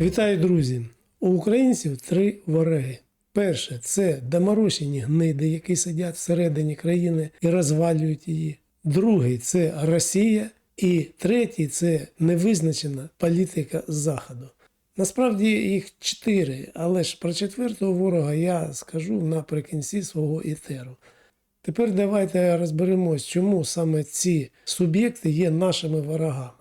Вітаю, друзі! У українців три вороги. Перше це доморощені гниди, які сидять всередині країни і розвалюють її. Другий це Росія. І третій це невизначена політика Заходу. Насправді їх чотири, але ж про четвертого ворога я скажу наприкінці свого ітеру. Тепер давайте розберемось, чому саме ці суб'єкти є нашими ворогами.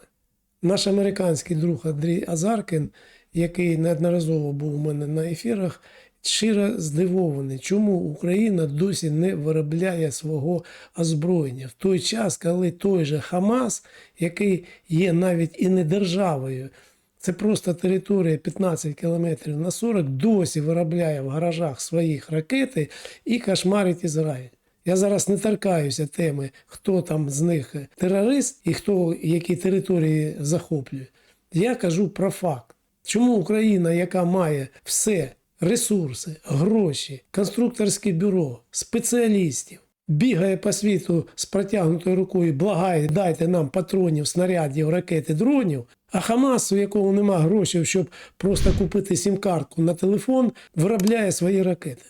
Наш американський друг Андрій Азаркін, який неодноразово був у мене на ефірах, щиро здивований, чому Україна досі не виробляє свого озброєння в той час, коли той же Хамас, який є навіть і не державою, це просто територія 15 кілометрів на 40, досі виробляє в гаражах своїх ракети і кошмарить Ізраїль. Я зараз не торкаюся теми, хто там з них терорист і хто які території захоплює. Я кажу про факт. Чому Україна, яка має все, ресурси, гроші, конструкторське бюро, спеціалістів, бігає по світу з протягнутою рукою, благає, дайте нам патронів, снарядів, ракети, дронів, а Хамас, у якого нема грошей, щоб просто купити сім-картку на телефон, виробляє свої ракети.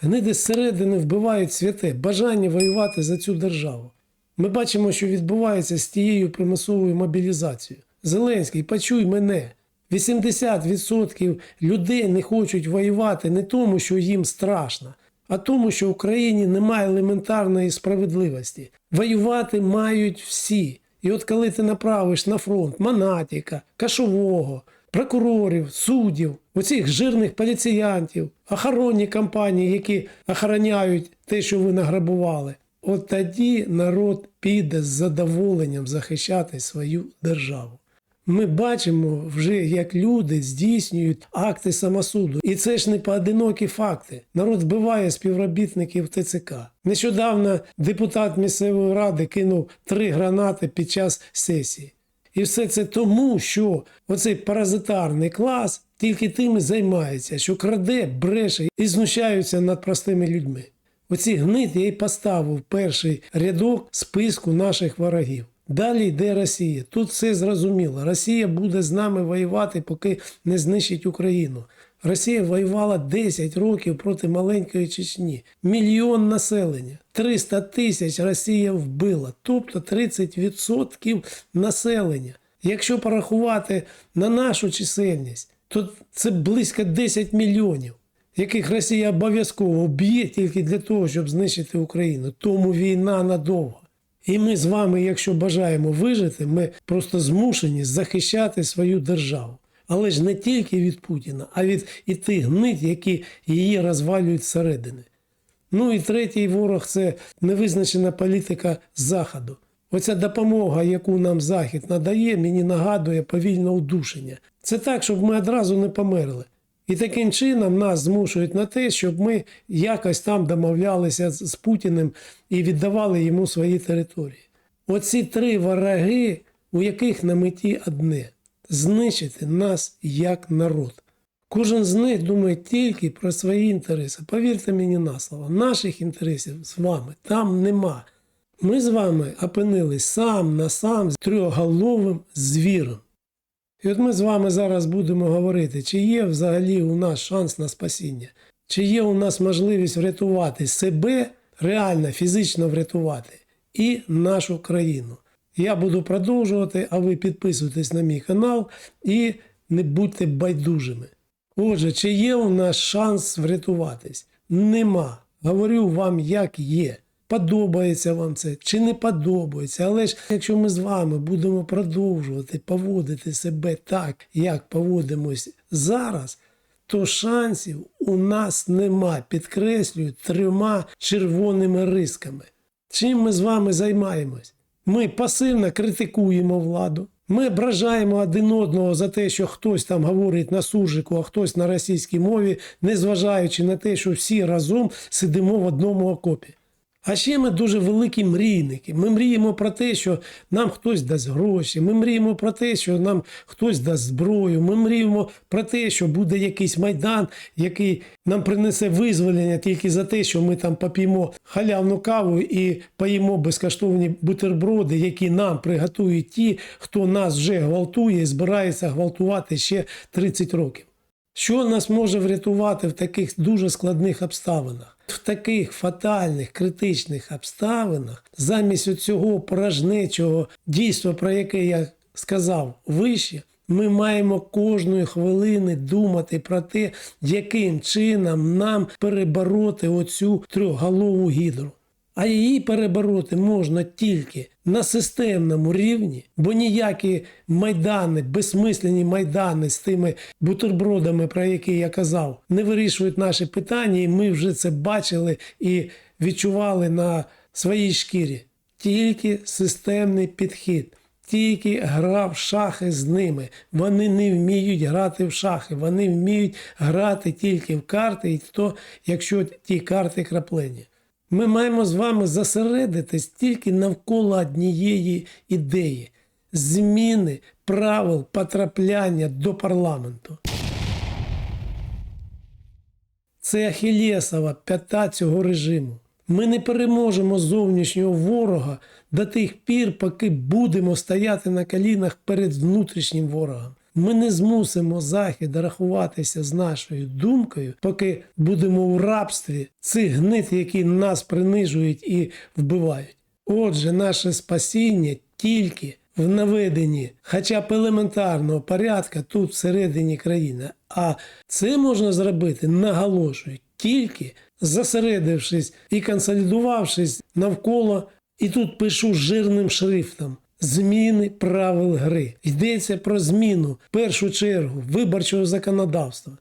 Гниди зсередини вбивають святе бажання воювати за цю державу. Ми бачимо, що відбувається з тією примусовою мобілізацією. Зеленський, почуй мене. 80% людей не хочуть воювати не тому, що їм страшно, а тому, що в Україні немає елементарної справедливості. Воювати мають всі. І от коли ти направиш на фронт Монатіка, Кашового, прокурорів, суддів, оцих жирних поліціянтів, охоронні компанії, які охороняють те, що ви награбували, от тоді народ піде з задоволенням захищати свою державу. Ми бачимо вже, як люди здійснюють акти самосуду. І це ж не поодинокі факти. Народ вбиває співробітників ТЦК. Нещодавно депутат місцевої ради кинув три гранати під час сесії. І все це тому, що оцей паразитарний клас тільки тим і займається, що краде, бреше і знущаються над простими людьми. Оці гнид я й поставив перший рядок списку наших ворогів. Далі йде Росія. Тут все зрозуміло. Росія буде з нами воювати, поки не знищить Україну. Росія воювала 10 років проти маленької Чечні. Мільйон населення. 300 тисяч Росія вбила, тобто 30% населення. Якщо порахувати на нашу чисельність, то це близько 10 мільйонів, яких Росія обов'язково б'є тільки для того, щоб знищити Україну. Тому війна надовго. І ми з вами, якщо бажаємо вижити, ми просто змушені захищати свою державу. Але ж не тільки від Путіна, а від і тих гнид, які її розвалюють зсередини. Ну і третій ворог це невизначена політика Заходу. Оця допомога, яку нам Захід надає, мені нагадує повільне удушення. Це так, щоб ми одразу не померли. І таким чином нас змушують на те, щоб ми якось там домовлялися з Путіним і віддавали йому свої території. Оці три вороги, у яких на меті одне знищити нас як народ. Кожен з них думає тільки про свої інтереси. Повірте мені на слово, наших інтересів з вами там нема. Ми з вами опинились сам на сам з трьохголовим звіром. І от ми з вами зараз будемо говорити, чи є взагалі у нас шанс на спасіння, чи є у нас можливість врятувати себе, реально фізично врятувати, і нашу країну. Я буду продовжувати, а ви підписуйтесь на мій канал і не будьте байдужими. Отже, чи є у нас шанс врятуватись? Нема. Говорю вам, як є. Подобається вам це чи не подобається. Але ж якщо ми з вами будемо продовжувати поводити себе так, як поводимось зараз, то шансів у нас нема. Підкреслюю трьома червоними рисками. Чим ми з вами займаємось? Ми пасивно критикуємо владу. Ми ображаємо один одного за те, що хтось там говорить на суржику, а хтось на російській мові, незважаючи на те, що всі разом сидимо в одному окопі. А ще ми дуже великі мрійники. Ми мріємо про те, що нам хтось дасть гроші. Ми мріємо про те, що нам хтось дасть зброю. Ми мріємо про те, що буде якийсь майдан, який нам принесе визволення тільки за те, що ми там поп'ємо халявну каву і поїмо безкоштовні бутерброди, які нам приготують ті, хто нас вже гвалтує і збирається гвалтувати ще 30 років. Що нас може врятувати в таких дуже складних обставинах? В таких фатальних, критичних обставинах, замість цього порожнечого дійства, про яке я сказав вище, ми маємо кожної хвилини думати про те, яким чином нам перебороти оцю трьохголову гідру. А її перебороти можна тільки на системному рівні, бо ніякі майдани, безсмислені майдани з тими бутербродами, про які я казав, не вирішують наші питання, і ми вже це бачили і відчували на своїй шкірі. Тільки системний підхід. Тільки гра в шахи з ними. Вони не вміють грати в шахи, вони вміють грати тільки в карти, і то, якщо ті карти краплені. Ми маємо з вами зосередитись тільки навколо однієї ідеї зміни правил потрапляння до парламенту. Це Ахілєсова п'ята цього режиму. Ми не переможемо зовнішнього ворога до тих пір, поки будемо стояти на колінах перед внутрішнім ворогом. Ми не змусимо Захід рахуватися з нашою думкою, поки будемо у рабстві цих гнит, які нас принижують і вбивають. Отже, наше спасіння тільки в наведенні хоча б елементарного порядка тут всередині країни. А це можна зробити, наголошую, тільки зосередившись і консолідувавшись навколо, і тут пишу жирним шрифтом. Зміни правил гри. Йдеться про зміну в першу чергу виборчого законодавства.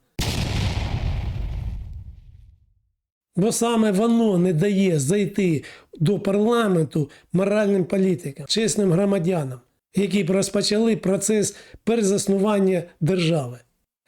Бо саме воно не дає зайти до парламенту моральним політикам, чесним громадянам, які розпочали процес перезаснування держави.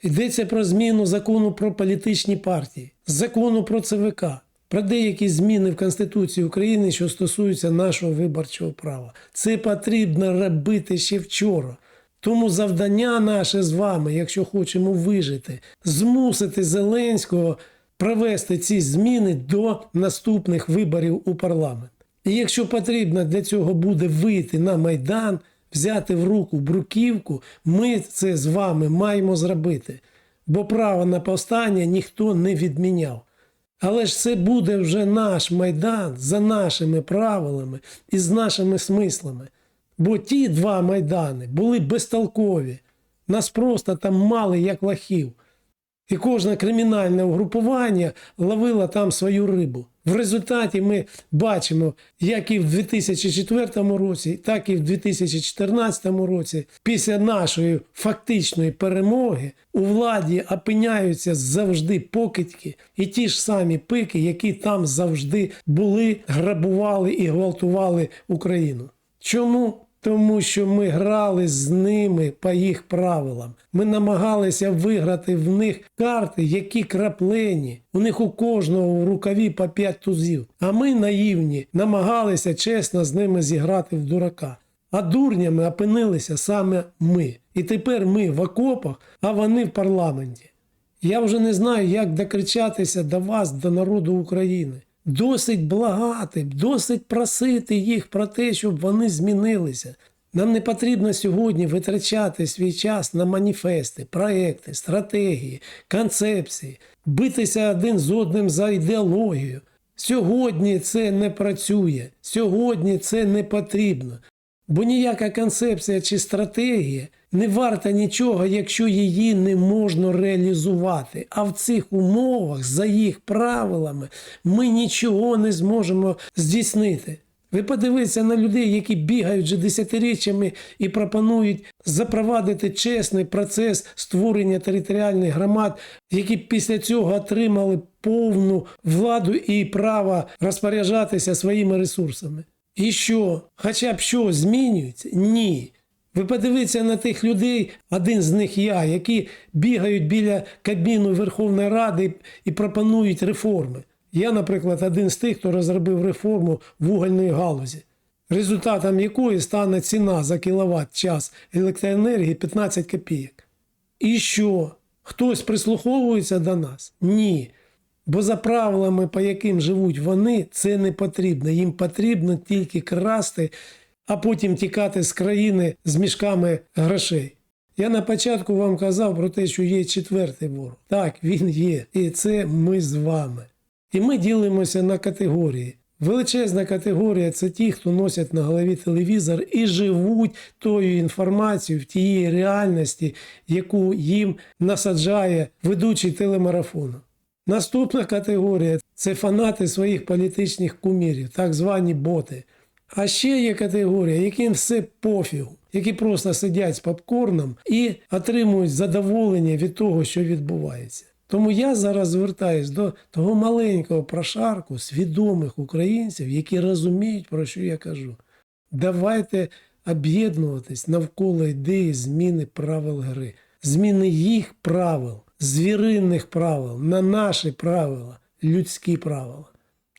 Йдеться про зміну закону про політичні партії, закону про ЦВК, про деякі зміни в Конституції України, що стосуються нашого виборчого права. Це потрібно робити ще вчора. Тому завдання наше з вами, якщо хочемо вижити, змусити Зеленського провести ці зміни до наступних виборів у парламент. І якщо потрібно для цього буде вийти на Майдан, взяти в руку бруківку, ми це з вами маємо зробити. Бо право на повстання ніхто не відміняв. Але ж це буде вже наш майдан за нашими правилами і з нашими смислами. Бо ті два майдани були безтолкові. Нас просто там мали як лахів. І кожне кримінальне угрупування ловило там свою рибу. В результаті ми бачимо, як і в 2004 році, так і в 2014 році, після нашої фактичної перемоги у владі опиняються завжди покидьки і ті ж самі пики, які там завжди були, грабували і гвалтували Україну. Чому? Тому що ми грали з ними по їх правилам. Ми намагалися виграти в них карти, які краплені. У них у кожного в рукаві по п'ять тузів. А ми наївні намагалися чесно з ними зіграти в дурака. А дурнями опинилися саме ми. І тепер ми в окопах, а вони в парламенті. Я вже не знаю, як докричатися до вас, до народу України. Досить благати, досить просити їх про те, щоб вони змінилися. Нам не потрібно сьогодні витрачати свій час на маніфести, проекти, стратегії, концепції, битися один з одним за ідеологію. Сьогодні це не працює, сьогодні це не потрібно. Бо ніяка концепція чи стратегія не варта нічого, якщо її не можна реалізувати. А в цих умовах, за їх правилами, ми нічого не зможемо здійснити. Ви подивіться на людей, які бігають вже десятиріччями і пропонують запровадити чесний процес створення територіальних громад, які після цього отримали повну владу і право розпоряджатися своїми ресурсами. І що? Хоча б що змінюється? Ні. Ви подивіться на тих людей, один з них я, які бігають біля Кабміну Верховної Ради і пропонують реформи. Я, наприклад, один з тих, хто розробив реформу вугільної галузі, результатом якої стане ціна за кіловат час електроенергії 15 копійок. І що? Хтось прислуховується до нас? Ні. Бо за правилами, по яким живуть вони, це не потрібно. Їм потрібно тільки красти, а потім тікати з країни з мішками грошей. Я на початку вам казав про те, що є четвертий ворог. Так, він є. І це ми з вами. І ми ділимося на категорії. Величезна категорія це ті, хто носять на голові телевізор і живуть тою інформацією в тієї реальності, яку їм насаджає ведучий телемарафону. Наступна категорія це фанати своїх політичних кумірів, так звані боти. А ще є категорія, яким все пофігу, які просто сидять з попкорном і отримують задоволення від того, що відбувається. Тому я зараз звертаюсь до того маленького прошарку свідомих українців, які розуміють, про що я кажу. Давайте об'єднуватись навколо ідеї зміни правил гри, зміни їх правил, звіринних правил на наші правила, людські правила.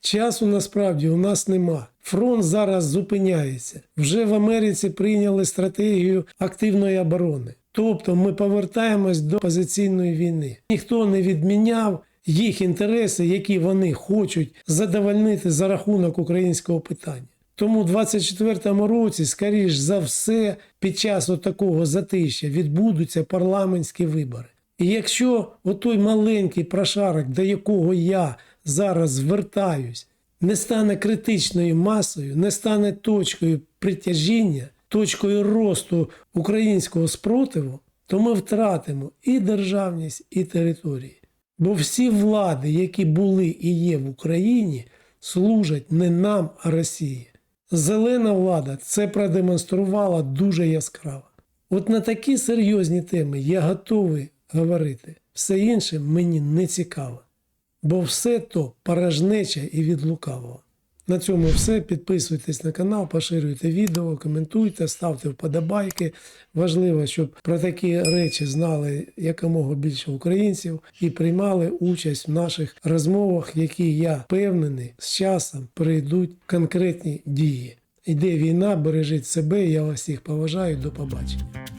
Часу насправді у нас нема. Фронт зараз зупиняється. Вже в Америці прийняли стратегію активної оборони. Тобто ми повертаємось до позиційної війни. Ніхто не відміняв їх інтереси, які вони хочуть задовольнити за рахунок українського питання. Тому в 24-му році, скоріш за все, під час такого затища відбудуться парламентські вибори. І якщо отой маленький прошарок, до якого я зараз звертаюсь, не стане критичною масою, не стане точкою притяжіння, точкою росту українського спротиву, то ми втратимо і державність, і території. Бо всі влади, які були і є в Україні, служать не нам, а Росії. Зелена влада це продемонструвала дуже яскраво. От на такі серйозні теми я готовий говорити. Все інше мені не цікаво. Бо все то порожнеча і від лукавого. На цьому все. Підписуйтесь на канал, поширюйте відео, коментуйте, ставте вподобайки. Важливо, щоб про такі речі знали якомога більше українців і приймали участь в наших розмовах, які я впевнений з часом прийдуть конкретні дії. Іде війна, бережіть себе. Я вас всіх поважаю. До побачення.